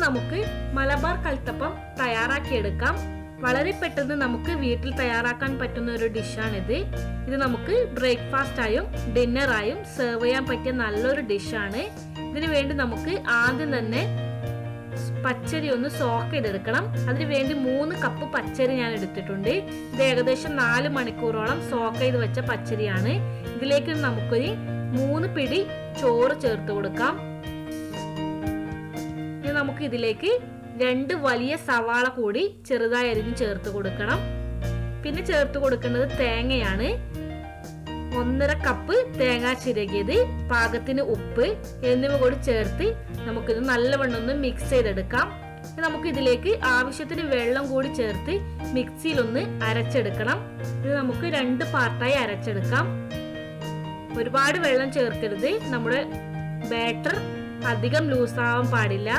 നമുക്ക് മലബാർ കൽത്തപ്പം തയ്യാറാക്കിയെടുക്കാം. വളരെ പെട്ടെന്ന് നമുക്ക് വീട്ടിൽ തയ്യാറാക്കാൻ പറ്റുന്ന ഒരു ഡിഷാണിത്. ഇത് നമുക്ക് ബ്രേക്ക്ഫാസ്റ്റായും ഡിന്നറായും സെർവ് ചെയ്യാൻ പറ്റിയ നല്ലൊരു ഡിഷാണ്. ഇതിനു വേണ്ടി നമുക്ക് ആദ്യം തന്നെ പച്ചരി ഒന്ന് സോക്ക് ചെയ്തെടുക്കണം. അതിനു വേണ്ടി മൂന്ന് കപ്പ് പച്ചരി ഞാൻ എടുത്തിട്ടുണ്ട്. ഇത് ഏകദേശം നാല് മണിക്കൂറോളം സോക്ക് ചെയ്ത് വെച്ച പച്ചരിയാണ്. ഇതിലേക്ക് നമുക്കൊരു മൂന്ന് പിടി ചോറ് ചേർത്ത് കൊടുക്കാം. ഇനി നമുക്ക് ഇതിലേക്ക് രണ്ട് വലിയ സവാള കൂടി ചെറുതായി അരിഞ്ഞ് ചേർത്ത് കൊടുക്കണം. പിന്നെ ചേർത്ത് കൊടുക്കേണ്ടത് തേങ്ങയാണ്. ഒന്നര കപ്പ് തേങ്ങ ചിരകിയത് പാകത്തിന് ഉപ്പ് എന്നിവ കൂടി ചേർത്ത് നമുക്കിത് നല്ലവണ്ണം ഒന്ന് മിക്സ് ചെയ്തെടുക്കാം. നമുക്ക് ഇതിലേക്ക് ആവശ്യത്തിന് വെള്ളം കൂടി ചേർത്ത് മിക്സിയിൽ ഒന്ന് അരച്ചെടുക്കണം. ഇത് നമുക്ക് രണ്ട് പാർട്ടായി അരച്ചെടുക്കാം. ഒരുപാട് വെള്ളം ചേർക്കരുത്. നമ്മുടെ ബാറ്റർ അധികം ലൂസ് ആവാൻ പാടില്ല.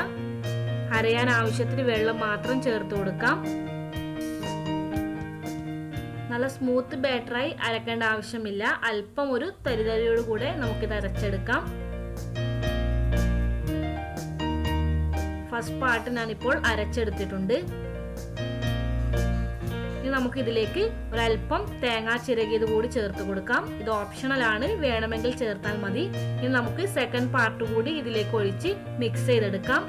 അരയാൻ ആവശ്യത്തിന് വെള്ളം മാത്രം ചേർത്ത് കൊടുക്കാം. നല്ല സ്മൂത്ത് ബാറ്ററായി അരക്കേണ്ട ആവശ്യമില്ല. അല്പം ഒരു തരിതരിയോട് കൂടെ നമുക്കിത് അരച്ചെടുക്കാം. ഫസ്റ്റ് പാർട്ട് ഞാനിപ്പോൾ അരച്ചെടുത്തിട്ടുണ്ട്. ഇനി നമുക്ക് ഇതിലേക്ക് ഒരല്പം തേങ്ങാ ചിരകിയത് കൂടി ചേർത്ത് കൊടുക്കാം. ഇത് ഓപ്ഷണൽ ആണ്. വേണമെങ്കിൽ ചേർത്താൽ മതി. ഇനി നമുക്ക് സെക്കൻഡ് പാർട്ട് കൂടി ഇതിലേക്ക് ഒഴിച്ച് മിക്സ് ചെയ്തെടുക്കാം.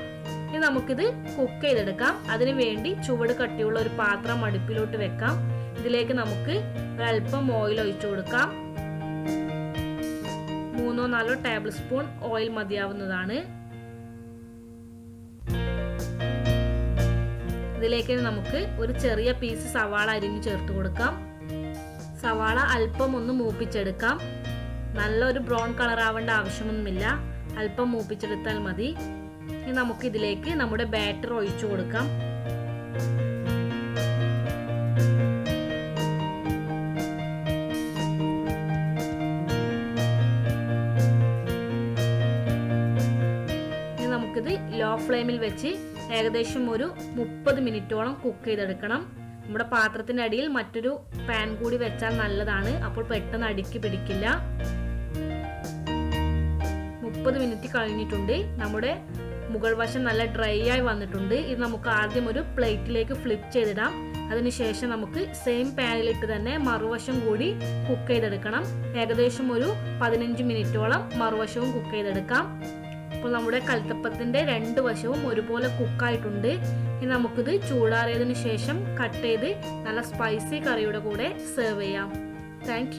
ഇനി നമുക്കിത് കുക്ക് ചെയ്തെടുക്കാം. അതിനു വേണ്ടി ചുവട് കട്ടിയുള്ള ഒരു പാത്രം അടുപ്പിലോട്ട് വെക്കാം. ഇതിലേക്ക് നമുക്ക് ഒരല്പം ഓയിൽ ഒഴിച്ചു കൊടുക്കാം. മൂന്നോ നാലോ ടേബിൾ സ്പൂൺ ഓയിൽ മതിയാവുന്നതാണ്. ഇതിലേക്ക് നമുക്ക് ഒരു ചെറിയ പീസ് സവാള അരിഞ്ഞ് ചേർത്ത് കൊടുക്കാം. സവാള അല്പം ഒന്ന് മൂപ്പിച്ചെടുക്കാം. നല്ലൊരു ബ്രൗൺ കളർ ആവേണ്ട ആവശ്യമൊന്നുമില്ല. അല്പം മൂപ്പിച്ചെടുത്താൽ മതി. ഇനി നമുക്ക് ഇതിലേക്ക് നമ്മുടെ ബാറ്റർ ഒഴിച്ചു കൊടുക്കാം. നമുക്കിത് ലോ ഫ്ലെയിമിൽ വെച്ച് ഏകദേശം ഒരു മുപ്പത് മിനിറ്റോളം കുക്ക് ചെയ്തെടുക്കണം. നമ്മുടെ പാത്രത്തിന്റെ അടിയിൽ മറ്റൊരു പാൻ കൂടി വെച്ചാൽ നല്ലതാണ്. അപ്പോൾ പെട്ടെന്ന് അടുക്കി പിടിക്കില്ല. മുപ്പത് മിനിറ്റ് കഴിഞ്ഞിട്ടുണ്ട്. നമ്മുടെ മുകൾ വശം നല്ല ഡ്രൈ ആയി വന്നിട്ടുണ്ട്. ഇത് നമുക്ക് ആദ്യം ഒരു പ്ലേറ്റിലേക്ക് ഫ്ലിപ്പ് ചെയ്തിടാം. അതിനുശേഷം നമുക്ക് സെയിം പാനിലിട്ട് തന്നെ മറുവശം കൂടി കുക്ക് ചെയ്തെടുക്കണം. ഏകദേശം ഒരു പതിനഞ്ച് മിനിറ്റോളം മറുവശവും കുക്ക് ചെയ്തെടുക്കാം. അപ്പോൾ നമ്മുടെ കൽത്തപ്പത്തിന്റെ രണ്ട് വശവും ഒരുപോലെ കുക്കായിട്ടുണ്ട് ഇനി നമുക്കിത് ചൂടാറിയതിന് ശേഷം കട്ട് ചെയ്ത് നല്ല സ്പൈസി കറിയുടെ കൂടെ സെർവ് ചെയ്യാം. താങ്ക്